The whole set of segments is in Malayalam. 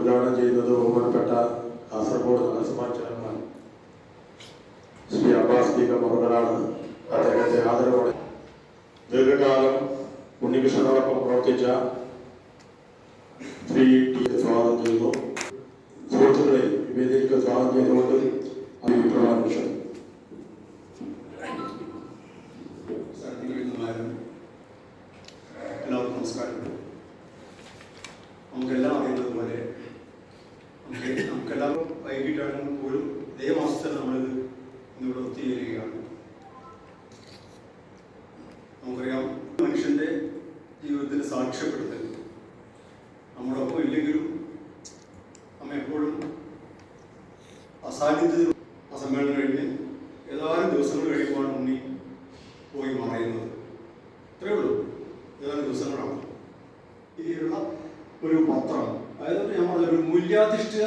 ഉദ്ഘാടനം ചെയ്യുന്നത് ബഹുമാനപ്പെട്ട കാസർഗോഡ് നഗരസഭാ ചെയർമാൻ ശ്രീ അബ്ബാസ് ടി കമറുകളാണ് അദ്ദേഹത്തെ ആദരവോടെ ദീർഘകാലം ഉണ്ണികൃഷ്ണനോടൊപ്പം പ്രവർത്തിച്ച ശ്രീ ടി സ്വാഗതം ചെയ്യുന്നു. സുഹൃത്തുക്കളെ ഈ വേദിയിലേക്ക് സ്വാഗതം ചെയ്തുകൊണ്ട് അഭിപ്രായം എല്ലാവർക്കും നമസ്കാരം നമുക്കെല്ലാം അറിയുന്നത് പോലെ നമുക്ക് നമുക്കെല്ലാവർക്കും വൈകിട്ടാണെങ്കിൽ പോലും ഇതേ നമ്മൾ ഇന്നിവിടെ ഒത്തുചേരുകയാണ്. നമുക്കറിയാം മനുഷ്യന്റെ ജീവിതത്തിൽ സാക്ഷ്യപ്പെടുത്തൽ. നമ്മളൊപ്പം ഇല്ലെങ്കിലും നമ്മ എപ്പോഴും അസാന്നിധ്യത്തിൽ ആ സമ്മേളനം കഴിഞ്ഞ് ഏതാനും ദിവസങ്ങൾ കഴിയുമ്പോഴാണ് ഉണ്ണി പോയി മറയുന്നത്. ഇത്രയേ ഉള്ളൂ. ഏതാനും ദിവസങ്ങളാണ്. ഇതിലുള്ള ഒരു പത്രം. അതായത് ഞാൻ പറഞ്ഞ ഒരു മൂല്യാധിഷ്ഠിത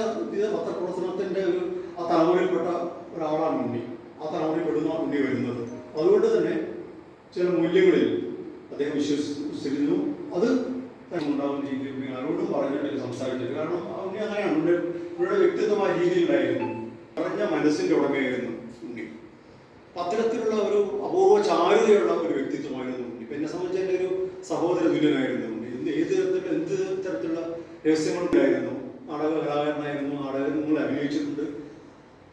പത്രപ്രവർത്തനത്തിന്റെ ഒരു ആ തലമുറയിൽപ്പെട്ട ഒരാളാണ് ഉണ്ണി. ആ തലമുറയിൽപ്പെടുന്ന ഉണ്ണി വരുന്നത്. അതുകൊണ്ട് തന്നെ ചില മൂല്യങ്ങളിൽ അദ്ദേഹം വിശ്വസിച്ചിരുന്നു. അത് ഉണ്ടാവുന്ന രീതിയിൽ ആരോടും പറഞ്ഞിട്ടില്ല സംസാരിച്ചിട്ട് കാരണം ഉണ്ണി അങ്ങനെയാണ്. ഉണ്ണി ഉണ്ണിയുടെ വ്യക്തിത്വമായ രീതിയിലായിരുന്നു. പറഞ്ഞ മനസ്സിന്റെ ഉടമയായിരുന്നു ഉണ്ണി. അത്തരത്തിലുള്ള ഒരു അപൂർവ ചാരുതയുള്ള ഒരു വ്യക്തിത്വമായിരുന്നു ഉണ്ണി. എന്നെ സംബന്ധിച്ച് എന്റെ ഒരു സഹോദര തുല്യനായിരുന്നു ഉണ്ണി. എന്ത് ഏത് തരത്തിലുള്ള എന്ത് തരത്തിലുള്ള രഹസ്യങ്ങളുണ്ടായിരുന്നു നാടക കലാകാരനായിരുന്നു നാടകങ്ങൾ അഭിനയിച്ചിട്ടുണ്ട്.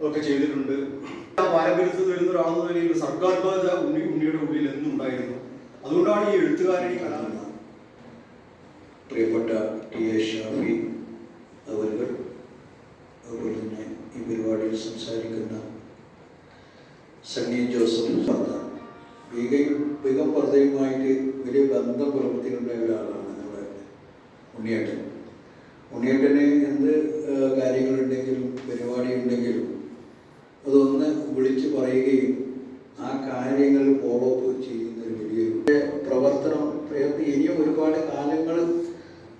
ഒക്കെ ചെയ്തിട്ടുണ്ട്. പാരമ്പര്യത്തിൽ വരുന്ന ഒരാളെന്ന നിലയിൽ സർഗാത്മകത ഉണ്ണി ഉണ്ണിയുടെ ഉള്ളിൽ എന്നുണ്ടായിരുന്നു അതുകൊണ്ടാണ് ഈ ഈ കലാകാരൻ പ്രിയപ്പെട്ട ടി എ ഷാഫി അവരുകൾ അതുപോലെ തന്നെ ഈ പരിപാടിയിൽ സംസാരിക്കുന്ന സണ്ണി ജോസഫ് സർദാർ വലിയ ബന്ധം പുലർത്തിയുള്ള ഒരാളാണ് നമ്മുടെ ഉണ്ണിയേട്ടൻ. ഉണ്ണിയേട്ടന് എന്ത് കാര്യങ്ങളുണ്ടെങ്കിലും പരിപാടി ഉണ്ടെങ്കിലും പറയുകയും ആ കാര്യങ്ങൾ ഫോളോ അപ്പ് ചെയ്യുന്ന ഒരു വലിയൊരു പ്രവർത്തനം ഇനിയും ഒരുപാട് കാലങ്ങൾ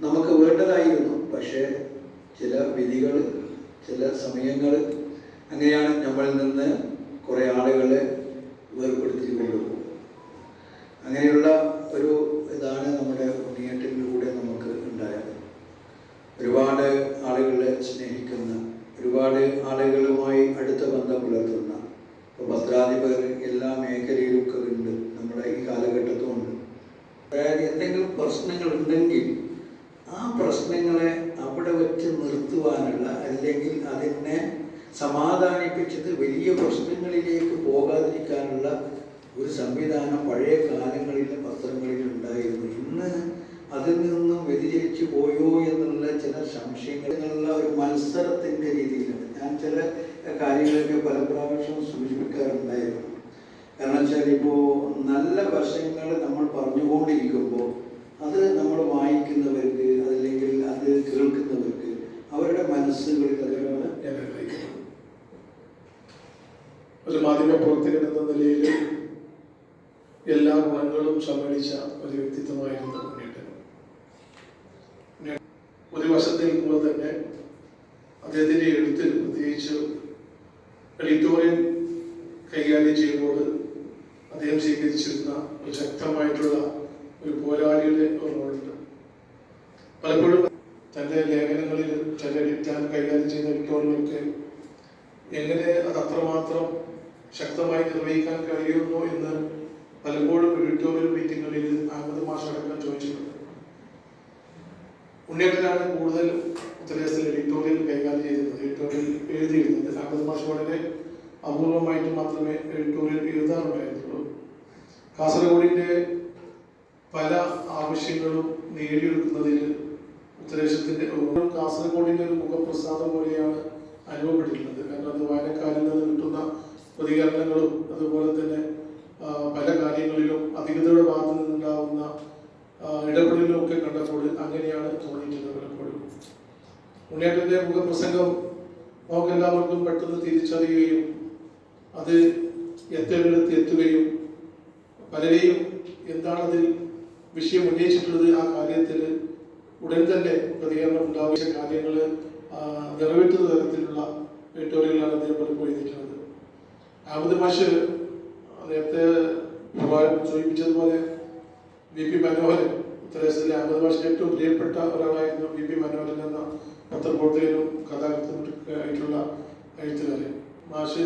നമുക്ക് വേണ്ടതായിരുന്നു. പക്ഷേ ചില വിധികൾ ചില സമയങ്ങൾ അങ്ങനെയാണ് നമ്മളിൽ നിന്ന് കുറേ ആളുകളെ വേർപ്പെടുത്തി കൊണ്ടുപോകും അങ്ങനെയുള്ള ഒരു ഇതാണ് നമ്മുടെ ഉണ്ണിയേറ്റലിലൂടെ നമുക്ക് ഉണ്ടായത്. ഒരുപാട് ആളുകളെ സ്നേഹിക്കുന്ന ഒരുപാട് ആളുകളുമായി അടുത്ത ബന്ധം പുലർത്തുന്ന ഇപ്പോൾ പത്രാധിപർ എല്ലാ മേഖലയിലും ഒക്കെ ഉണ്ട്. നമ്മുടെ ഈ കാലഘട്ടത്തും ഉണ്ട്. അതായത് എന്തെങ്കിലും പ്രശ്നങ്ങൾ ഉണ്ടെങ്കിൽ ആ പ്രശ്നങ്ങളെ അവിടെ വെച്ച് നിർത്തുവാനുള്ള അല്ലെങ്കിൽ അതിനെ സമാധാനിപ്പിച്ചത് വലിയ പ്രശ്നങ്ങളിലേക്ക് പോകാതിരിക്കാനുള്ള ഒരു സംവിധാനം പഴയ കാലങ്ങളിൽ പത്രങ്ങളിൽ ഉണ്ടായിരുന്നു. ഇന്ന് അതിൽ നിന്നും വ്യതിചലിച്ചു പോയോ എന്നുള്ള ചില സംശയങ്ങളുള്ള ഒരു മത്സരത്തിന്റെ രീതിയിലാണ്. ഞാൻ ചില കാര്യങ്ങളൊക്കെ പല പ്രാവശ്യം സൂചിപ്പിക്കാറുണ്ടായിരുന്നു. കാരണം വെച്ചാൽ ഇപ്പോൾ നല്ല വശങ്ങൾ നമ്മൾ പറഞ്ഞുകൊണ്ടിരിക്കുമ്പോൾ അത് നമ്മൾ വായിക്കുന്നവർക്ക് അല്ലെങ്കിൽ അത് കേൾക്കുന്നവർക്ക് അവരുടെ മനസ്സുകളിൽ ആഗ്രഹിക്കുന്നത് ഒരു മാധ്യമ പ്രവർത്തകൻ എന്ന നിലയിൽ എല്ലാ ഗുണങ്ങളും സമ്മേളിച്ച ഒരു വ്യക്തിത്വമായിരുന്നു ഉണ്ണിയേട്ടൻ ഒരു വശത്ത് നിൽക്കുമ്പോൾ തന്നെ അദ്ദേഹത്തിന്റെ പ്രത്യേകിച്ച് എഡിറ്റോറിയം കൈകാര്യം ചെയ്യുമ്പോൾ അദ്ദേഹം സ്വീകരിച്ചിരുന്ന ഒരു ശക്തമായിട്ടുള്ള ഒരു പോരാളിയുടെ ഒരു റോളുണ്ട്. പലപ്പോഴും തന്റെ ലേഖനങ്ങളിൽ ചില താൻ കൈകാര്യം ചെയ്യുന്ന എഡിറ്റോറിയലൊക്കെ എങ്ങനെ അത് അത്രമാത്രം ശക്തമായി നിർവഹിക്കാൻ കഴിയുന്നു എന്ന് പലപ്പോഴും എഡിറ്റോറിയൽ മീറ്റിങ്ങുകളിൽ അഹമ്മദ് മാഷടക്കം ചോദിച്ചിട്ടുണ്ട്. ഉണ്ണിയേട്ടനാണ് കൂടുതൽ ഉത്തരേന്ത്യയിൽ എഡിറ്റോറിയൽ കൈകാര്യം ചെയ്തിരുന്നത് എഡിറ്റോറിയൽ എഴുതിയിരുന്നത് അഹമ്മദ് മാഷ് വളരെ അപൂർവമായിട്ട് മാത്രമേ എഡിറ്റോറിയൽ എഴുതാറുണ്ടായിരുന്നുള്ളൂ. കാസർഗോഡിന്റെ പല ആവശ്യങ്ങളും നേടിയെടുക്കുന്നതിൽ ഉത്തരേന്ത്യത്തിന്റെ കാസർഗോഡിന്റെ ഒരു മുഖപ്രസാദം പോലെയാണ് അനുഭവപ്പെട്ടിരുന്നത്. കാരണം അത് വായനക്കാരിൽ നിന്ന് കിട്ടുന്ന പ്രതികരണങ്ങളും അതുപോലെ തന്നെ പല കാര്യങ്ങളിലും അധികൃതരുടെ ഭാഗത്തു നിന്നുണ്ടാവുന്ന ഇടപെടലും ഒക്കെ കണ്ടപ്പോൾ അങ്ങനെയാണ് തോന്നിയിട്ടുള്ളത്. പലപ്പോഴും ഉണ്ണിയേട്ടന്റെ മുഖപ്രസംഗം നമുക്ക് എല്ലാവർക്കും പെട്ടെന്ന് തിരിച്ചറിയുകയും അത് എത്തേണ്ടടുത്ത് എത്തുകയും പലരെയും എന്താണതിൽ വിഷയം ഉന്നയിച്ചിട്ടുള്ളത് ആ കാര്യത്തിൽ ഉടൻ തന്നെ പ്രതികരണം ഉണ്ടാവുന്ന കാര്യങ്ങൾ നിറവേറ്റുന്ന തരത്തിലുള്ള എഡിറ്റോറിയലാണ് അദ്ദേഹം പലപ്പോഴും എഴുതിയിട്ടുള്ളത്. അഹമ്മദ് മാഷ് നേരത്തെ സൂചിപ്പിച്ചതുപോലെ വി പി മനോഹരൻ ഉത്തരേന്ത്യയിലെ അഹമ്മദ് മാഷിന് ഏറ്റവും പ്രിയപ്പെട്ട ഒരാളായിരുന്നു വി പി മനോഹരൻ എന്ന പത്രപ്രവർത്തകരും കഥാകൃത്തുമൊക്കെ ആയിട്ടുള്ള എഴുത്തുകാരൻ മാഷ്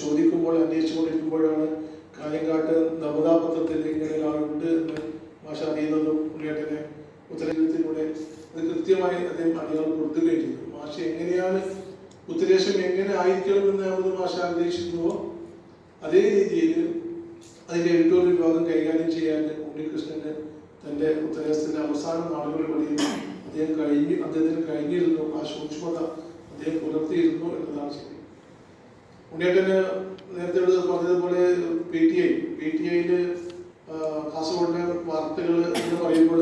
ചോദിക്കുമ്പോൾ അന്വേഷിച്ചുകൊണ്ടിരിക്കുമ്പോഴാണ് കാഞ്ഞങ്ങാട്ട് നവതാ പത്രത്തിൽ ഇങ്ങനെ ഒരാളുണ്ട് എന്ന് മാഷ് അറിയുന്നതും പുള്ളിയേട്ടനെ ഉത്തരേന്ത്യത്തിലൂടെ അത് കൃത്യമായി അദ്ദേഹം അടയാളപ്പെടുത്തുകയും ചെയ്തു മാഷ് എങ്ങനെയാണ് ഉത്തരേന്ത്യം എങ്ങനെ ആയിരിക്കണം എന്ന് നമ്മൾ മാഷ ആഗ്രഹിച്ചിരുന്നുവോ അതേ രീതിയിൽ അതിന്റെ എഡിറ്റോറിയൽ വിഭാഗം കൈകാര്യം ചെയ്യാൻ ഉണ്ണികൃഷ്ണന് തന്റെ ഉത്തരേന്ത്യത്തിന്റെ അവസാന നാളുകൾ വഴിയിൽ അദ്ദേഹം കഴിഞ്ഞു അദ്ദേഹത്തിന് കഴിഞ്ഞിരുന്നു ആ സൂക്ഷ്മത അദ്ദേഹം പുലർത്തിയിരുന്നു എന്നതാണ് ശരി. ഉണ്ണിയേട്ടന് നേരത്തെ പറഞ്ഞതുപോലെ P T I P T ഐയിൽ കാസർഗോഡിന്റെ വാർത്തകൾ എന്ന് പറയുമ്പോൾ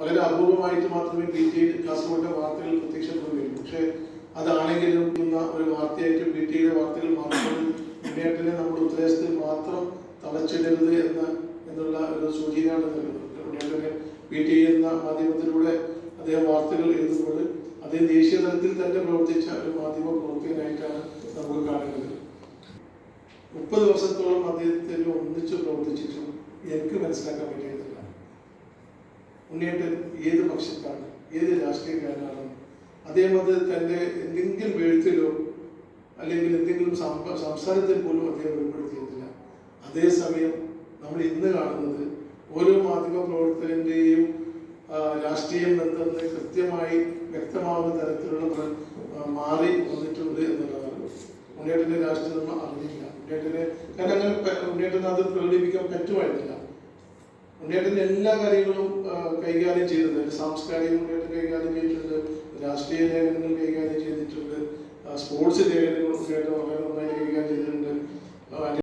വളരെ അപൂർവമായിട്ട് മാത്രമേ പി ടി ഐ കാസർഗോഡിന്റെ വാർത്തകൾ പ്രത്യക്ഷപ്പെടുകയുള്ളൂ. പക്ഷെ അതാണെങ്കിലും ഒരു വാർത്തയായിട്ട് പി ടി ഐയുടെ വാർത്തകൾ മാത്രം ഉണ്ണിയേട്ടനെ നമ്മുടെ ഉത്തരേന്ത്യത്തിൽ മാത്രം തളച്ചിടരുത് എന്ന എന്നുള്ള ഒരു സൂചനയാണ് നൽകുന്നത്. ഉണ്ണിയേട്ടനെ പി ടി ഐ എന്ന മാധ്യമത്തിലൂടെ അദ്ദേഹം വാർത്തകൾ എഴുതുമ്പോൾ അതേ ദേശീയ തലത്തിൽ തന്നെ പ്രവർത്തിച്ച ഒരു മാധ്യമ പ്രവർത്തകനായിട്ടാണ് നമുക്ക് കാണുന്നത്. മുപ്പത് വർഷത്തോളം അദ്ദേഹത്തിന് ഒന്നിച്ച് പ്രവർത്തിച്ചിട്ടും എനിക്ക് മനസ്സിലാക്കാൻ പറ്റിയതല്ല ഉണ്ണിയേട്ടൻ ഏത് പക്ഷത്താണ് ഏത് രാഷ്ട്രീയക്കാരനാണ്? അദ്ദേഹം അത് തന്റെ എന്തെങ്കിലും എഴുത്തിലോ അല്ലെങ്കിൽ എന്തെങ്കിലും സംസാരത്തിൽ പോലും അദ്ദേഹം ഉൾപ്പെടുത്തിയിട്ടില്ല അതേസമയം നമ്മൾ ഇന്ന് കാണുന്നത് ഓരോ മാധ്യമ പ്രവർത്തകന്റെയും രാഷ്ട്രീയം എന്തെന്ന് കൃത്യമായി വ്യക്തമാവുന്ന തരത്തിലുള്ള മാറി വന്നിട്ടുണ്ട് എന്നുള്ളതാണ്. ഉണ്ണിയേട്ടന്റെ രാഷ്ട്രീയം നമ്മൾ അറിഞ്ഞില്ല. ഉണ്ണിയേട്ടനെ കാരണം അങ്ങനെ പ- അത് പ്രകടിപ്പിക്കാൻ പറ്റുമായിരുന്നില്ല. ഉണ്ണിയേട്ടന്റെ എല്ലാ കാര്യങ്ങളും കൈകാര്യം ചെയ്തിട്ടുണ്ട്. സാംസ്കാരികം ഉണ്ണിയേട്ടൻ കൈകാര്യം ചെയ്തിട്ടുണ്ട്. രാഷ്ട്രീയ ലേഖനങ്ങൾ കൈകാര്യം ചെയ്തിട്ടുണ്ട്. സ്പോർട്സ് ലേഖനങ്ങൾ ഉണ്ണിയേട്ടൻ വളരെ നന്നായി കൈകാര്യം ചെയ്തിട്ടുണ്ട്.